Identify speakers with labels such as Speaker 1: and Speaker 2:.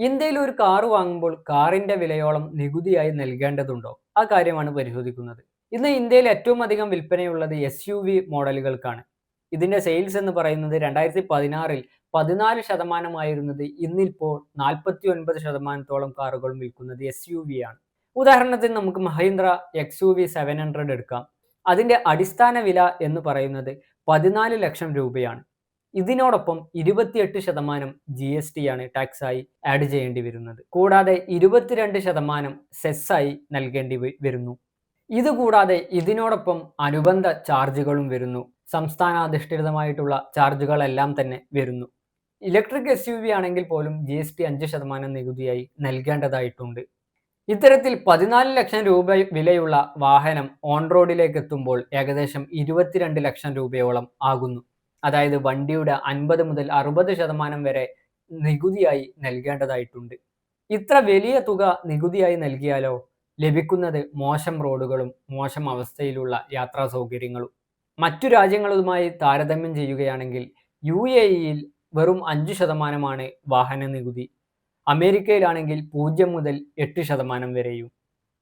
Speaker 1: ഇന്ത്യയിൽ ഒരു കാർ വാങ്ങുമ്പോൾ കാറിന്റെ വിലയോളം നികുതിയായി നൽകേണ്ടതുണ്ടോ? ആ കാര്യമാണ് പരിശോധിക്കുന്നത്. ഇന്ന് ഇന്ത്യയിൽ ഏറ്റവും അധികം വിൽപ്പനയുള്ളത് എസ് യു വി മോഡലുകൾക്കാണ്. ഇതിന്റെ സെയിൽസ് എന്ന് പറയുന്നത് രണ്ടായിരത്തി പതിനാറിൽ പതിനാല് ശതമാനമായിരുന്നത് ഇന്നിപ്പോൾ നാൽപ്പത്തി ഒൻപത് ശതമാനത്തോളം കാറുകളും വിൽക്കുന്നത് എസ് യു വി ആണ്. ഉദാഹരണത്തിന് നമുക്ക് Mahindra X U V seven hundred എടുക്കാം. അതിന്റെ അടിസ്ഥാന വില എന്ന് പറയുന്നത് പതിനാല് ലക്ഷം രൂപയാണ്. ഇതിനോടൊപ്പം ഇരുപത്തിയെട്ട് ശതമാനം ജി എസ് ടി ആണ് ടാക്സ് ആയി ആഡ് ചെയ്യേണ്ടി വരുന്നത്. കൂടാതെ ഇരുപത്തിരണ്ട് ശതമാനം സെസ്സായി നൽകേണ്ടി വരുന്നു. ഇതുകൂടാതെ ഇതിനോടൊപ്പം അനുബന്ധ ചാർജുകളും വരുന്നു. സംസ്ഥാനാധിഷ്ഠിതമായിട്ടുള്ള ചാർജുകളെല്ലാം തന്നെ വരുന്നു. ഇലക്ട്രിക് എസ് യു വി ആണെങ്കിൽ പോലും ജി എസ് ടി അഞ്ച് ശതമാനം നികുതിയായി നൽകേണ്ടതായിട്ടുണ്ട്. ഇത്തരത്തിൽ പതിനാല് ലക്ഷം രൂപ വിലയുള്ള വാഹനം ഓൺ റോഡിലേക്ക് എത്തുമ്പോൾ ഏകദേശം ഇരുപത്തിരണ്ട് ലക്ഷം രൂപയോളം ആകുന്നു. അതായത് വണ്ടിയുടെ അൻപത് മുതൽ അറുപത് ശതമാനം വരെ നികുതിയായി നൽകേണ്ടതായിട്ടുണ്ട്. ഇത്ര വലിയ തുക നികുതിയായി നൽകിയാലോ ലഭിക്കുന്നത് മോശം റോഡുകളും മോശം അവസ്ഥയിലുള്ള യാത്രാ സൗകര്യങ്ങളും. മറ്റു രാജ്യങ്ങളുമായി താരതമ്യം ചെയ്യുകയാണെങ്കിൽ യു എ ഇയിൽ വെറും അഞ്ച് ശതമാനമാണ് വാഹന നികുതി. അമേരിക്കയിലാണെങ്കിൽ പൂജ്യം മുതൽ എട്ട് ശതമാനം വരെയും.